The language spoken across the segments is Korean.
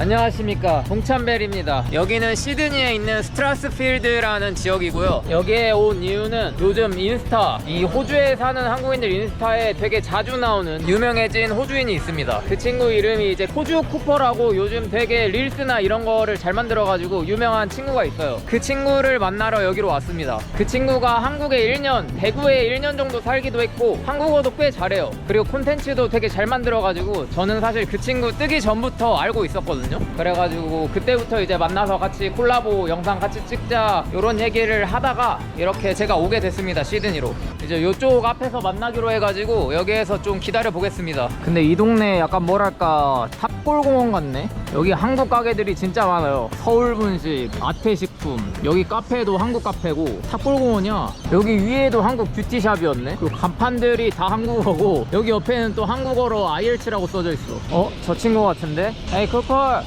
안녕하십니까. 동찬벨입니다. 여기는 시드니에 있는 스트라스필드라는 지역이고요. 여기에 온 이유는 요즘 인스타 이 호주에 사는 한국인들 인스타에 되게 자주 나오는 유명해진 호주인이 있습니다. 그 친구 이름이 이제 코주 쿠퍼라고 요즘 되게 릴스나 이런 거를 잘 만들어 가지고 유명한 친구가 있어요. 그 친구를 만나러 여기로 왔습니다. 그 친구가 한국에 1년 대구에 1년 정도 살기도 했고 한국어도 꽤 잘해요. 그리고 콘텐츠도 되게 잘 만들어 가지고 저는 사실 그 친구 뜨기 전부터 알고 있었거든요 그래가지고 그때부터 이제 만나서 같이 콜라보 영상 같이 찍자 이런 얘기를 하다가 이렇게 제가 오게 됐습니다 시드니로. 이제 이쪽 앞에서 만나기로 해가지고 여기에서 좀 기다려 보겠습니다. 근데 이 동네 약간 뭐랄까 탑골공원 같네 여기 한국 가게들이 진짜 많아요. 서울 분식 아태식품. 여기 카페도 한국 카페고. 탑골공원이야. 여기 위에도 한국 뷰티샵이었네. 그리고 간판들이 다 한국어고. 여기 옆에는 또 한국어로 IELTS라고 써져 있어. 어? 저 친구 같은데? 에이 콜콜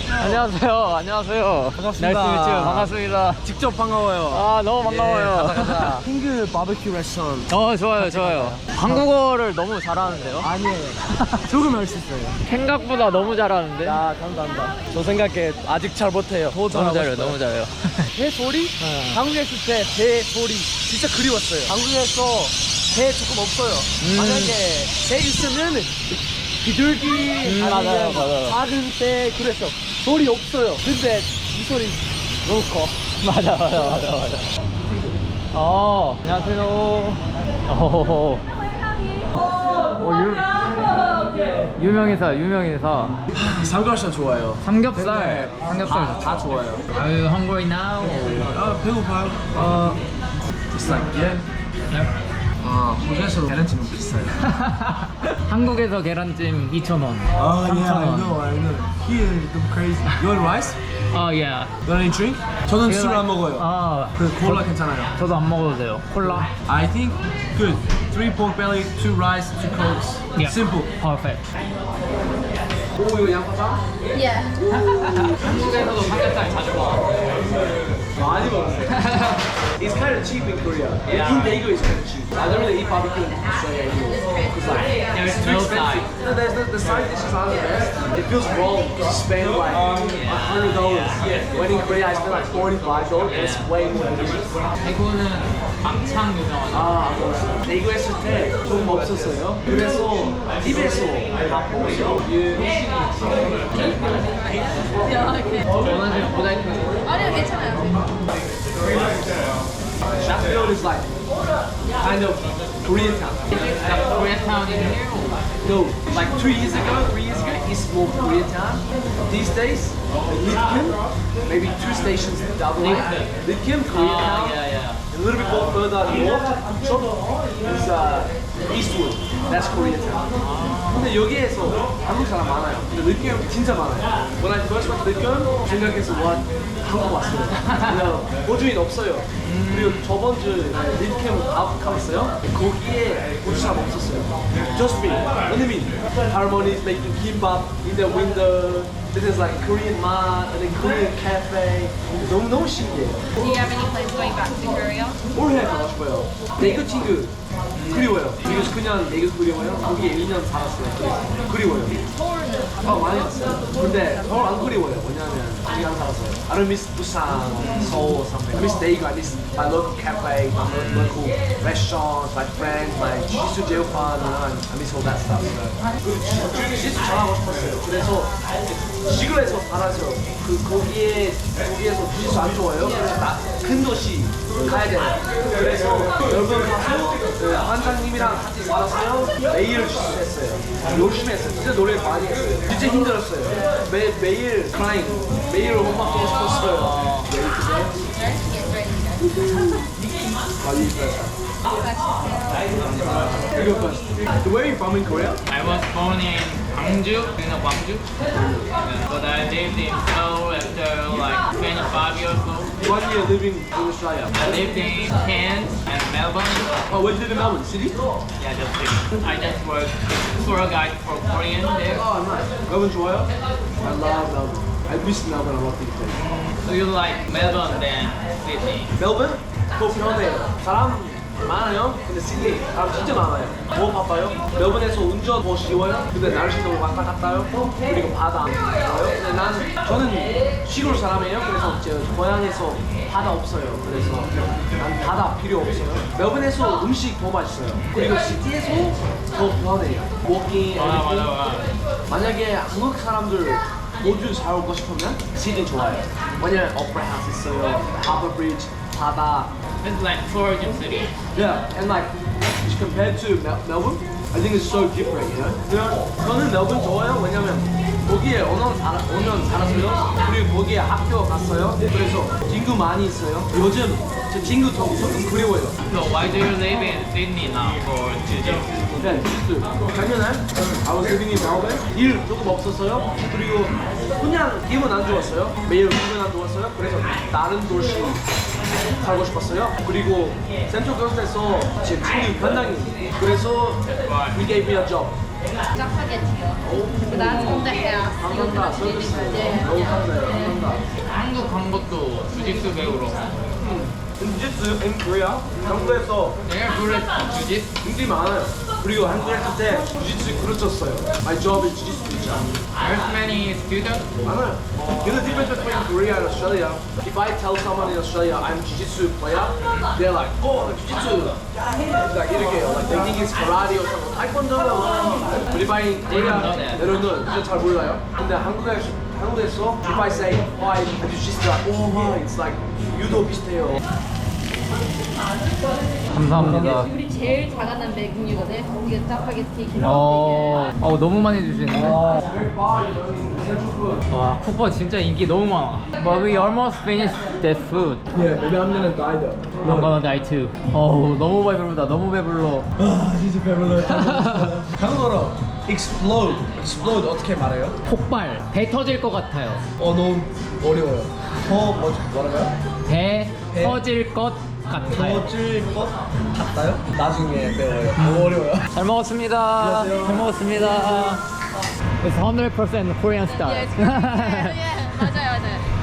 안녕하세요 안녕하세요 반갑습니다. 미츠 반갑습니다 직접 반가워요. 아 너무 반가워요 핑크 바베큐 레스토랑. 어 좋아요 좋아요 한국어를 너무 잘하는데요? 아니에요. 조금 할 수 있어요. 생각보다 너무 잘하는데? 야, 감사합니다. 저 생각에 아직 잘 못해요. 더 너무 잘하고 잘해요 싶어요. 너무 잘해요 배 소리? 네. 한국에 있을 때배 소리 진짜 그리웠어요. 한국에서 배 조금 없어요. 음. 만약에 배 있으면 비둘기 음, 아니면 맞아요. 작은 배 그랬어. 소리 없어요. 근데 이 소리 너무 커. 맞아 맞아 맞아 맞아 어 안녕하세요 어, 어 유, 유명인사 유명인사 삼겹살 좋아요. 삼겹살 삼겹살 다, 다 좋아요. Are you hungry now? 아, 배고파요. 어, 비싼 게. 아, 호주에서 계란찜은 비싸요. 한국에서 계란찜 2,000원 Oh yeah, I 3,000원 know, I know. Here, the crazy. You want rice? 어 예. You want any drink? 저는 술 안 먹어요. 아 그 콜라 괜찮아요. 저도 안 먹어도 돼요 콜라 I think good. Three pork belly, two rice, two cokes. Yeah. Simple. 퍼펙트 오 이거 양파장? Yeah. 한국에서도 삼겹살 자주 먹어 많이 먹었어요. It's kind of cheap in Korea. Yeah. In Daegu, it's kind of cheap. I don't really eat barbecue in Australia anymore. It's like There's it's too no expensive. side. No, there's no, the side dishes aren't the best. It feels wrong to spend like a hundred dollars. When in Korea, I spend like forty-five dollars. It's way more delicious. 대구는 막창 유명하죠 아, 대구 했을 때 조금 없었어요. 그래서 집에서 밥 먹어요. Yeah, okay. 저는 지금 모자이크 아니요, 괜찮아요. That field is like kind of Korean town. Korean town in here? No, like two years ago, three years ago, it's more Korean town. These days, Lithium, maybe two stations double. Lithium, ah, Korean town. A little bit more further north, is uh, Eastwood. That's Koreatown. 근데 여기에서 한국 사람 많아요. 근데 느낌 진짜 많아요. When I first went to 느낌, 생각해서 와 한국 왔어요. 그냥 호주인 없어요. 그리고 저번 주 느낌 아웃 가봤어요. 거기에 호주 사람 없었어요. Just me. Only me. Harmonies making kimbap in the window. This is like Korean mart and then Korean cafe. 너무 너무 신기해. Do you have any plans going back to Korea? 올해 가고 싶어요. 내그 친구 그리워요. 이거 그냥 내그 그리워요. 거기에 1년 살았어요. 그리워요. 서울은 아 많이 갔어요. 근데 서울 안 그리워요. 왜냐면 or something. I miss Daegu. I miss my local cafe, my local restaurants, my friends, my jiu-jitsu 제오판. I miss all that stuff. 그리고 jiu-jitsu 잘하고 싶었어요. 그래서 시골에서 살아서 그 거기에 거기에서 jiu-jitsu 안 좋아요. 그래서 나, 큰 도시 가야 돼요. 그래서 여러분 가서 그 환장님이랑 같이 살았어요. 매일 jiu-jitsu 했어요. 열심히 했어요. 진짜 노래 많이 했어요. 진짜 힘들었어요. 매 매일 crying, 매일 음악 듣고 싶었어요. 매일 그래요? 많이 힘들 었어요. You go first. Where are you from in Korea? I was born in Gwangju, you know Gwangju? Yeah. But I lived in Seoul after like 25 years old. One year living in Australia. I lived in Cairns and Melbourne. Oh, where do you live in Melbourne? City? Yeah, just lived. I just worked tour guide for Korean there. Oh, nice. Melbourne 좋아요? I love Melbourne. I miss Melbourne a lot these days. So you like Melbourne than Sydney? 멜번? 더 편해요. 사람 많아요. 근데 시드니 사람 진짜 많아요. 뭐 바빠요? 멜번에서 운전 더 쉬워요. 근데 날씨도 왔다 갔다요. 그리고 바다 안 가요. 근데 난 저는 시골 사람이에요. 그래서 제 고향에서 바다 없어요. 그래서 난 바다 필요 없어요. 멜번에서 음식 더 맛있어요. 그리고 시티에서 더 편해요. 워킹, 만약에 한국 사람들 모두 살고 싶으면 시드니 좋아요. 왜냐면 오페라 하우스 있어요. 하버 브리지, 바다, It's like tourism city. Yeah, and like compared to Mel- Melbourne, I think it's so different, you know. 그냥 저는 멜번 좋아요. 왜냐면 거기에 언어 잘 언어 잘하세요. 그리고 거기에 학교 갔어요. 그래서 친구 많이 있어요. 요즘 제 친구 좀 조금 그리워요. So why do you live in Sydney now for jiu 네, 실수. 작년에 I was living in Melbourne. 일 조금 없었어요. 그리고 그냥 기분 안 좋았어요. 매일 기분 안 좋았어요. 그래서 다른 도시 살고 싶었어요. 그리고 센트럴 코스트에서 제 친구 편당이 그래서 he gave me a job. 짜파게티요. 성대해야. 감사합니다. 서비스 너무 감사해요. 감사합니다. 한국 간 것도 주짓수 배우러. jiu-jitsu in Korea 한국에서 내가 그랬어 주짓. 굉장히 많아요. 그리고 한국에 있을 때 jiu-jitsu 그르쳤어요. My job is jiu-jitsu teacher. There's many students. 많아요. You know the difference between Korea and Australia? If I tell someone in Australia I'm jiu-jitsu player, they're like, oh, jiu-jitsu. Like 이렇게 like they think it's karate or something. taekwondo. But if I in Korea, they don't know. 진짜 잘 몰라요. 근데 한국에 한국에서 if I say, oh, I'm jiu-jitsu, oh, wow, it's like 유도 비슷해요. 감사합니다. 제일 잘하는 매국류거든. 이게 짜파게티, 어, 김밥찌개. 어 너무 많이 주시는데. 와 쿠퍼 진짜 인기 너무 많아. But we almost finished that food. Yeah, maybe I'm gonna die though. I'm gonna die too. 어우 너무 배부르다. 너무 배불러. 아, 진짜 배불러요. 한국어로 explode, explode 어떻게 말해요? 폭발. 배 터질 것 같아요. 어, 너무 어려워요. 더 뭐, 뭐라고요? 배 배. 터질 것 같아요. 것 같아요? 나중에 배워요. 너무 어려워요. 잘 먹었습니다. 안녕하세요. 잘 먹었습니다. It's 100% Korean style. 예. 맞아요, 맞아요.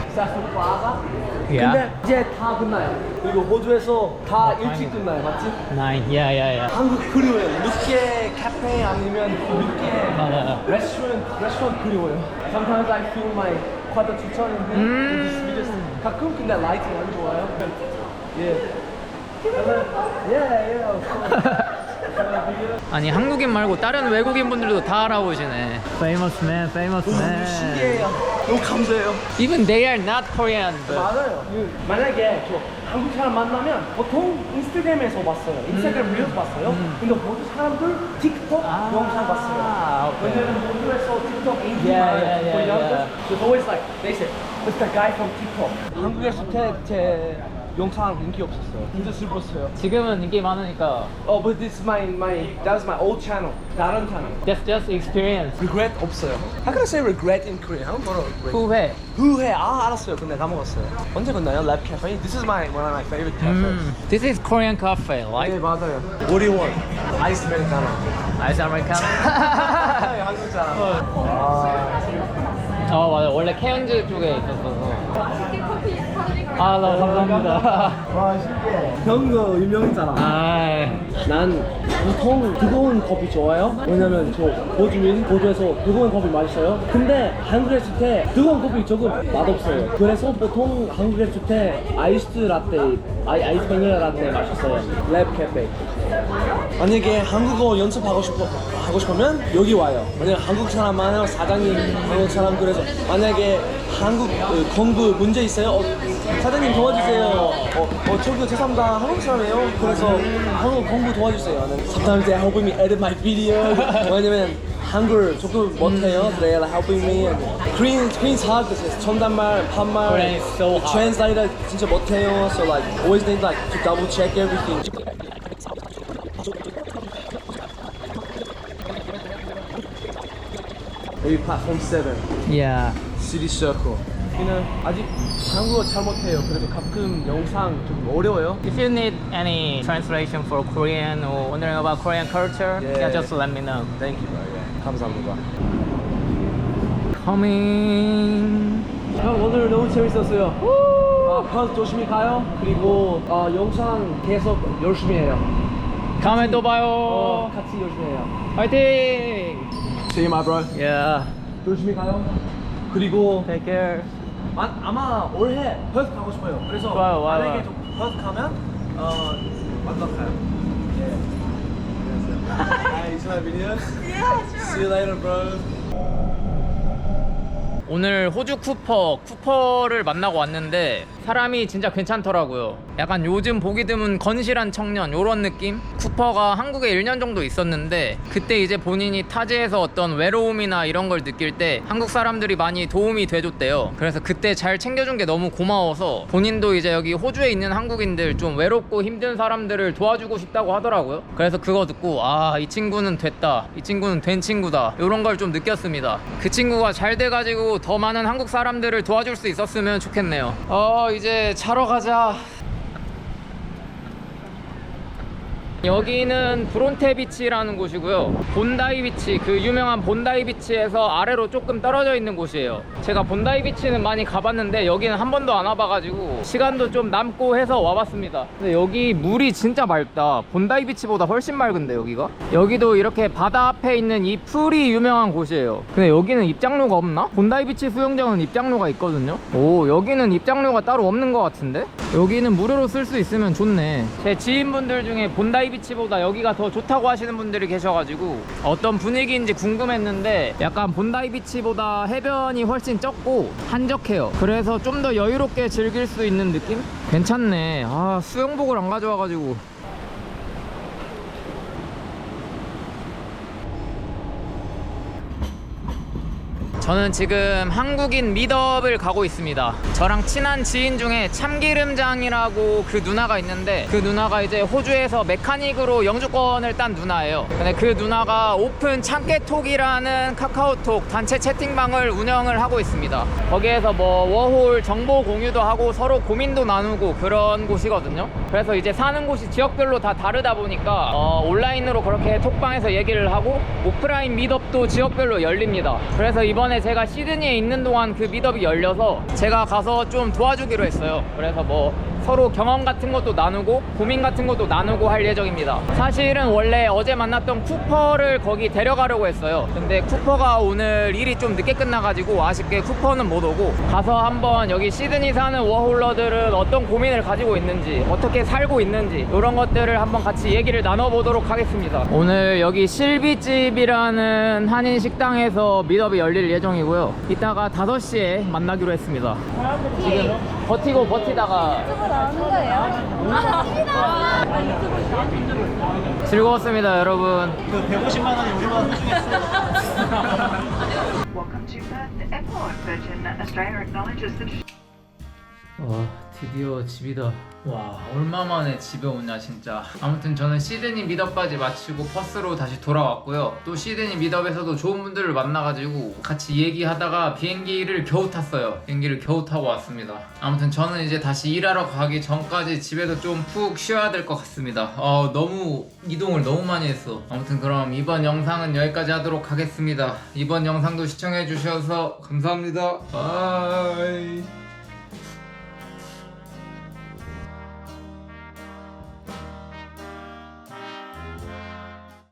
Yeah. 근데 이제 다 끝나요. 그리고 호주에서 다 일찍 끝나요, 맞지? Nine. Yeah, yeah, yeah. 한국 그리워요. 늦게 카페 아니면 늦게 맞아요. 레스토랑 레스토랑 그리워요. Sometimes I feel my 과다 추천인데 음. 가끔 근데 라이팅 안 좋아요. 예. 예, 예. 아니 한국인 말고 다른 외국인 분들도 다 알아보시네. Famous man, famous man. 신기해요. 너무 감사해요. Even they are not Korean. But 맞아요. 만약에 저 한국 사람 만나면 보통 인스타그램에서 봤어요. 인스타그램 릴스 봤어요. 근데 모두 사람들 틱톡 아, 영상 봤어요. 왜냐면 모두에서 틱톡 인기 Yeah, 많아요. yeah, yeah, For yeah. youngsters, So it's always like they say, it's the guy from TikTok. 한국에서 제, 제 영상 인기 없었어요. 진짜 슬펐어요. 지금은 인기 많으니까 Oh, but this is my my that was my old channel. 다른 channel. that's just experience. Regret 없어요. How can I say regret in Korean? 한국어로 regret. 후회. 후회 아 알았어요 근데 까먹었어요 언제 건나요? 랩 카페? This is my one of my favorite cafes 음, this is Korean cafe, 네 like 맞아요 오리원 아이스 아메리카노 ice americano. 한국 사람 아, 어 맞아. 원래 케언즈 쪽에 있었어서. 아, 나 감사합니다. 와 신기해. 형도 유명했잖아. 아, 난 보통 뜨거운 커피 좋아해요. 왜냐면 저 호주민 호주에서 뜨거운 커피 맛있어요. 근데 한국에 있을 때 뜨거운 커피 조금 맛없어요. 그래서 보통 한국에 있을 때 아이스 라떼 아이, 아이스 바닐라 라떼 맛있어요. 랩 카페 만약에 한국어 연습하고 싶어 하고 싶으면 여기 와요. 만약 한국 사람 많아요. 사장님 한국 사람 그래서 만약에 한국 어, 공부 문제 있어요. 어, 사장님 도와주세요. 어, 어 저기 죄송합니다. 한국 사람이에요. 그래서 한국 공부 도와주세요. 나는 Sometimes they helping me edit my video. 왜냐면 한글 조금 못해요. They are helping me. Korean Korean's hard because 전단말, 반말, Korean is so hard. translator 진짜 못해요. So like always need like to double check everything. 여기 플랫폼 7 yeah. 시티 서클 여기는 아직 한국어 잘 못해요 그래서 가끔 영상 좀 어려워요 If you need any translation for Korean or wondering about Korean culture, Yeah. yeah, just let me know. Thank you. 예, 감사합니다 coming. 형 오늘 너무 재밌었어요. 아, 편 조심히 가요. 그리고 어, 영상 계속 열심히 해요. 다음에 또 어, 봐요. 같이 열심히 해요. 파이팅! See you, my bro. Yeah. 조심히 가요. 그리고 Take care. 아, 아마 올해 퍼스 가고 싶어요. 그래서 좋아요, 와요, 만약에 와요. 좀 퍼스 가면 어 완벽해요. 예. Hi, see my videos? Yeah, sure. See you later, bro. 오늘 호주 쿠퍼, 쿠퍼를 만나고 왔는데 사람이 진짜 괜찮더라고요. 약간 요즘 보기 드문 건실한 청년 요런 느낌? 쿠퍼가 한국에 1년 정도 있었는데 그때 이제 본인이 타지에서 어떤 외로움이나 이런 걸 느낄 때 한국 사람들이 많이 도움이 돼줬대요. 그래서 그때 잘 챙겨준 게 너무 고마워서 본인도 이제 여기 호주에 있는 한국인들 좀 외롭고 힘든 사람들을 도와주고 싶다고 하더라고요. 그래서 그거 듣고 아 이 친구는 됐다. 이 친구는 된 친구다. 이런 걸 좀 느꼈습니다. 그 친구가 잘 돼가지고 더 많은 한국 사람들을 도와줄 수 있었으면 좋겠네요. 어 이제 자러 가자. 여기는 브론테 비치라는 곳이고요. 본다이 비치, 그 유명한 본다이 비치에서 아래로 조금 떨어져 있는 곳이에요. 제가 본다이 비치는 많이 가봤는데 여기는 한 번도 안 와봐가지고 시간도 좀 남고 해서 와봤습니다. 근데 여기 물이 진짜 맑다. 본다이 비치보다 훨씬 맑은데 여기가? 여기도 이렇게 바다 앞에 있는 이 풀이 유명한 곳이에요. 근데 여기는 입장료가 없나? 본다이 비치 수영장은 입장료가 있거든요. 오 여기는 입장료가 따로 없는 것 같은데? 여기는 무료로 쓸 수 있으면 좋네. 제 지인분들 중에 본다이 비치보다 여기가 더 좋다고 하시는 분들이 계셔가지고 어떤 분위기인지 궁금했는데 약간 본다이 비치보다 해변이 훨씬 적고 한적해요. 그래서 좀 더 여유롭게 즐길 수 있는 느낌? 괜찮네. 아 수영복을 안 가져와가지고 저는 지금 한국인 미덥을 가고 있습니다. 저랑 친한 지인 중에 참기름장이라고 그 누나가 있는데 그 누나가 이제 호주에서 메카닉으로 영주권을 딴 누나예요. 근데 그 누나가 오픈 참깨톡이라는 카카오톡 단체 채팅방을 운영을 하고 있습니다. 거기에서 뭐 워홀 정보 공유도 하고 서로 고민도 나누고 그런 곳이거든요. 그래서 이제 사는 곳이 지역별로 다 다르다 보니까 어, 온라인으로 그렇게 톡방에서 얘기를 하고 오프라인 미덥도 지역별로 열립니다. 그래서 이번에 제가 시드니에 있는 동안 그 미덥이 열려서 제가 가서 좀 도와주기로 했어요. 그래서 뭐 서로 경험 같은 것도 나누고 고민 같은 것도 나누고 할 예정입니다. 사실은 원래 어제 만났던 쿠퍼를 거기 데려가려고 했어요. 근데 쿠퍼가 오늘 일이 좀 늦게 끝나가지고 아쉽게 쿠퍼는 못 오고 가서 한번 여기 시드니 사는 워홀러들은 어떤 고민을 가지고 있는지 어떻게 살고 있는지 이런 것들을 한번 같이 얘기를 나눠보도록 하겠습니다. 오늘 여기 실비집이라는 한인 식당에서 미덥이 열릴 예정이고요. 이따가 5시에 만나기로 했습니다. 지금 버티고 버티다가 나오는 거예요? 즐거웠습니다, 여러분. 그 150만 원이 우리만 소중했어. Welcome 드디어 집이다. 와 얼마만에 집에 오냐 진짜. 아무튼 저는 시드니 미덕까지 마치고 퍼스로 다시 돌아왔고요. 또 시드니 미덕에서도 좋은 분들을 만나가지고 같이 얘기하다가 비행기를 겨우 탔어요. 비행기를 겨우 타고 왔습니다. 아무튼 저는 이제 다시 일하러 가기 전까지 집에서 좀 푹 쉬어야 될 것 같습니다. 어, 너무 이동을 너무 많이 했어. 아무튼 그럼 이번 영상은 여기까지 하도록 하겠습니다. 이번 영상도 시청해 주셔서 감사합니다. 바이